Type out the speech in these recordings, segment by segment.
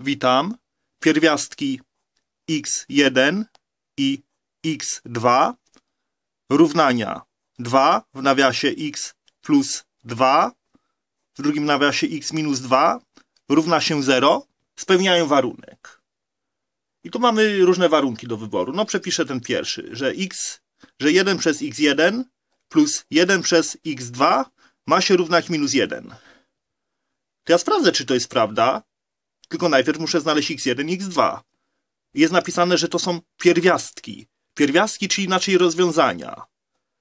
witam. Pierwiastki x1 i x2 równania 2 w nawiasie x plus 2 w drugim nawiasie x minus 2 równa się 0 spełniają warunek. I tu mamy różne warunki do wyboru. No przepiszę ten pierwszy, że x, że 1 przez x1 plus 1 przez x2 ma się równać minus 1. To ja sprawdzę, czy to jest prawda, tylko najpierw muszę znaleźć x1 i x2. Jest napisane, że to są pierwiastki. Pierwiastki, czyli inaczej rozwiązania.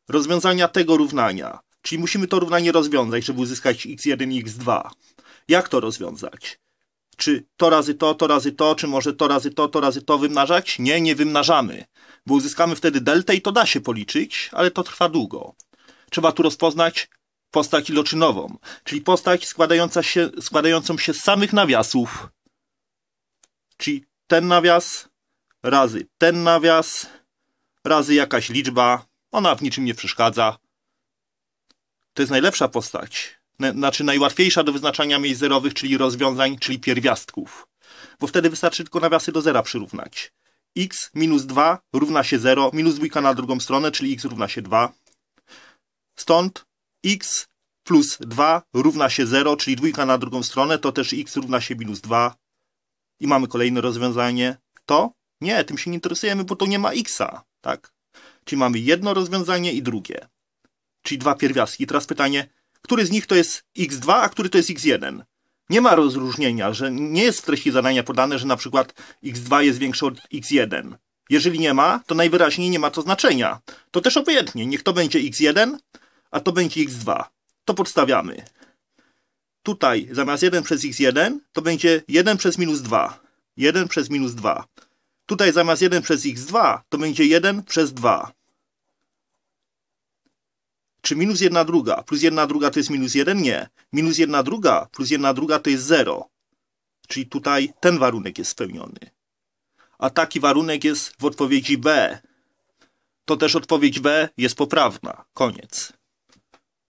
Rozwiązania tego równania. Czyli musimy to równanie rozwiązać, żeby uzyskać x1 i x2. Jak to rozwiązać? Czy to razy to, to razy to, czy może to razy to, to razy to wymnażać? Nie, nie wymnażamy, bo uzyskamy wtedy deltę i to da się policzyć, ale to trwa długo. Trzeba tu rozpoznać postać iloczynową, czyli postać składająca się, składającą się z samych nawiasów. Czyli ten nawias razy ten nawias razy jakaś liczba. Ona w niczym nie przeszkadza. To jest najlepsza postać. Znaczy najłatwiejsza do wyznaczania miejsc zerowych, czyli rozwiązań, czyli pierwiastków. Bo wtedy wystarczy tylko nawiasy do zera przyrównać. x minus 2 równa się 0, minus dwójka na drugą stronę, czyli x równa się 2. Stąd x plus 2 równa się 0, czyli dwójka na drugą stronę, to też x równa się minus 2. I mamy kolejne rozwiązanie. To? Nie, tym się nie interesujemy, bo to nie ma x'a. Tak? Czyli mamy jedno rozwiązanie i drugie. Czyli dwa pierwiastki. Teraz pytanie, który z nich to jest x2, a który to jest x1? Nie ma rozróżnienia, że nie jest w treści zadania podane, że na przykład x2 jest większe od x1. Jeżeli nie ma, to najwyraźniej nie ma to znaczenia. To też obojętnie. Niech to będzie x1, a to będzie x2. To podstawiamy. Tutaj zamiast 1 przez x1 to będzie 1 przez minus 2. 1 przez minus 2. Tutaj zamiast 1 przez x2 to będzie 1 przez 2. Czy minus 1 druga plus 1 druga to jest minus 1? Nie. Minus 1 druga plus 1 druga to jest 0. Czyli tutaj ten warunek jest spełniony. A taki warunek jest w odpowiedzi B. To też odpowiedź B jest poprawna. Koniec.